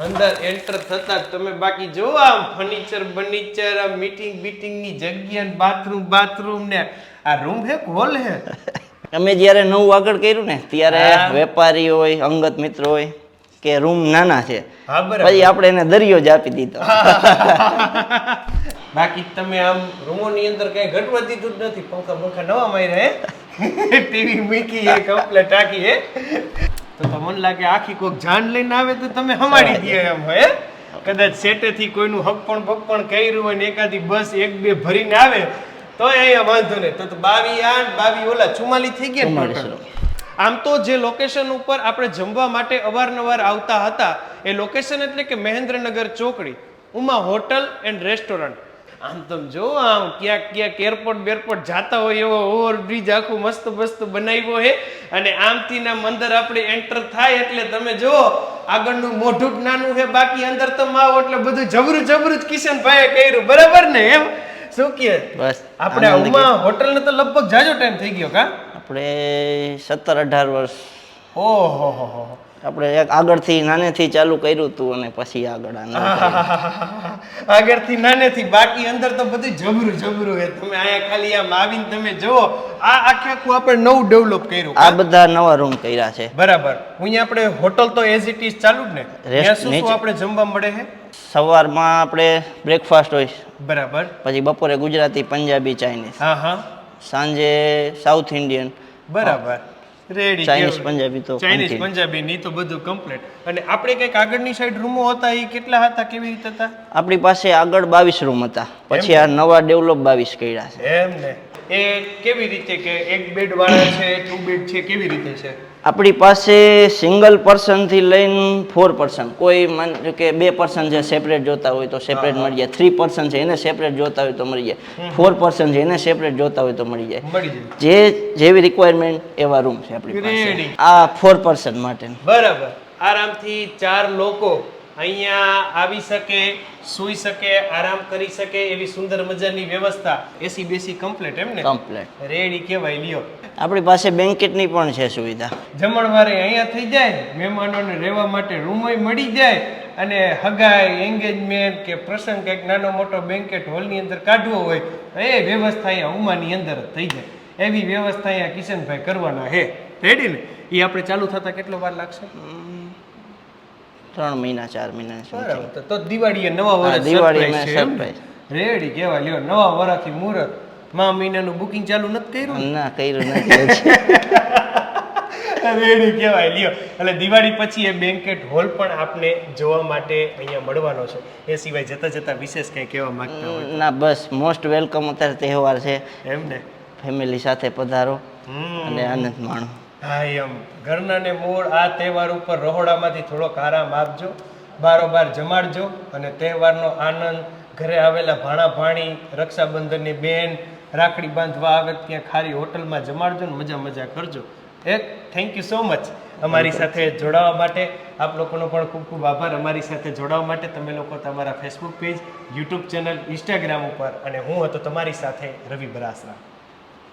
અંદર એન્ટર થતા તમે બાકી જો આમ ફર્નિચર બર્નિચર આ મીટિંગ બીટિંગની જગ્યા ને બાથરૂમ બાથરૂમ ને આ રૂમ હે હોલ હે? અમે જ્યારે નવું આગળ કર્યું ને ત્યારે. વેપારી હોય અંગત મિત્ર હોય કે રૂમ નાના છે પછી આપણે એને દરિયો જ આપી દીધો. બાકી તમે આમ રૂમોની અંદર કઈ ઘટવા દીધું જ નથી પંખા પંખા નવા માર્યા હે? ટીવી મૂકી હે કમ્પ્લેટ આખી હે? તો તમને લાગે આખી કોઈક જાન લઈને આવે તો તમે હમાડી દે એમ હે? કદાચ સેટેથી કોઈનું હપણ બપણ કર્યું હોય ને એકાદી બસ એક બે ભરીને આવે તો અહીંયા વાંધો નહીં. તો બાવી આઠ બાવી ઓલા ચુમ્માલી થઈ ગયા આમ તો જે લોકેશન ઉપર આપણે જમવા માટે અવારનવાર આવતા હતા એ લોકેશન એટલે કે મહેન્દ્રનગર ચોકડી ઉમા હોટલ એન્ડ રેસ્ટોરન્ટ આમ તમ જો આમ ક્યાંક ક્યાંક એરપોર્ટ બેરપોર્ટ જાતા હોય એવો ઓવરબ્રિજ આખું મસ્ત મસ્ત બનાવ્યો હે અને આમથી ના અંદર આપણે એન્ટર થાય એટલે તમે જો આગળનું મોઢું નાનું છે બાકી અંદર તમે આવો એટલે બધું જબરું જબરું જ કિશનભાઈએ કર્યું. બરાબર ને એમ? શું કહે? બસ આપણે ઉમા હોટલ ને તો લગભગ જાજો ટાઈમ થઈ ગયો કા? આપણે સત્તર અઢાર વર્ષ ઓહો હો હો હો. આપણે એક આગળથી નાનેથી ચાલુ કર્યું હતું અને પછી આગળ આગળથી નાનેથી બાકી અંદર તો બધું જબરું જબરું હે તમે અહીંયા ખાલી આમ આવીને તમે જુઓ આ આખે આખું આપણે નવું ડેવલપ કર્યું. આ બધા નવા રૂમ કર્યા છે. બરાબર. અહીંયા આપણે હોટલ તો એઝ ઇટ ઇઝ ચાલુ જ ને? ત્યાં શું શું. આપણે જમવા મળે છે? સવારમાં આપણે બ્રેકફાસ્ટ હોય. બરાબર. પછી બપોરે ગુજરાતી પંજાબી ચાઇનીઝ હા હા. સાંજે સાઉથ ઇન્ડિયન બરાબર. રેડી ચાઇનીઝ પંજાબી તો ચાઇનીઝ પંજાબી ની તો બધું કમ્પ્લીટ અને આપણે કંઈક આગળની સાઈડ રૂમો હતા એ કેટલા હતા કેવી રીતે હતા? આપણી પાસે આગળ બાવીસ રૂમ હતા. પછી આ નવા ડેવલપ બાવીસ કર્યા છે. એમ ને? એ કેવી રીતે કે એક બેડ વાળા છે ટુ બેડ છે કેવી રીતે છે? આપણી પાસે સિંગલ પર્સનથી લઈને ફોર પર્સન કોઈ માન કે બે પર્સન છે સેપરેટ જોતા હોય તો સેપરેટ મળી જાય થ્રી પર્સન છે એને સેપરેટ જોતા હોય તો મળી જાય ફોર પર્સન છે એને સેપરેટ જોતા હોય તો મળી જાય. જે જેવી રિક્વાયરમેન્ટ એવા રૂમ છે આપણી પાસે. આ ફોર પર્સન માટે. બરાબર. આરામથી ચાર લોકો અહીંયા આવી શકે સૂઈ શકે આરામ કરી શકે એવી સુંદર મજાની વ્યવસ્થા એસી બેસી કમ્પ્લીટ એમ ને? કમ્પ્લીટ રેડી કહેવાય લ્યો. આપણી પાસે બેન્કેટની પણ છે સુવિધા. જમણવારે અહીંયા થઈ જાય મહેમાનોને રહેવા માટે રૂમય મળી જાય અને હગાઈ એન્ગેજમેન્ટ કે પ્રસંગ કંઈક નાનો મોટો બેન્કેટ હોલની અંદર કાઢવો હોય એ વ્યવસ્થા અહીંયા ઉમાની અંદર જ થઈ જાય. એવી વ્યવસ્થા અહીંયા કિશનભાઈ કરવાના હે રેડી ને? એ આપણે ચાલુ થતા કેટલો વાર લાગશે? ત્રણ મહિના ચાર મહિના. તો- દિવાળી દિવાળીએ નવા વર્ષ surprise. રેડી કહેવાય લ્યો નવા વર્ષથી મુહૂર્ત. મા મહિનાનું બુકિંગ ચાલુ નથી કર્યું? ના કર્યું નથી. રેડી કહેવાય લ્યો. એટલે દિવાળી પછી એ બેન્કેટ હોલ પણ આપને જોવા માટે અહીંયા મળવાનો છે. એ સિવાય જતા જતા વિશેષ કંઈ કહેવા માંગતા હોય ના બસ મોસ્ટ વેલકમ અત્યારે તહેવાર છે. એમ ને? ફેમિલી સાથે પધારો. અને આનંદ માણો. હા એમ ઘરનાને મૂળ આ તહેવાર ઉપર રહોડામાંથી થોડોક આરામ આપજો બારોબાર જમાડજો અને તહેવારનો આનંદ. ઘરે આવેલા ભાણા ભાણી રક્ષાબંધનની બેન રાખડી બાંધવા આવે ત્યાં ખારી હોટલમાં જમાડજો ને મજા મજા કરજો. એક થેન્ક યુ સો મચ અમારી સાથે જોડાવા માટે આપ લોકોનો પણ ખૂબ ખૂબ આભાર. અમારી સાથે જોડાવા માટે તમે લોકો તમારા Facebook page YouTube channel Instagram ઉપર અને હું હતો તમારી સાથે રવિ બરાસરા.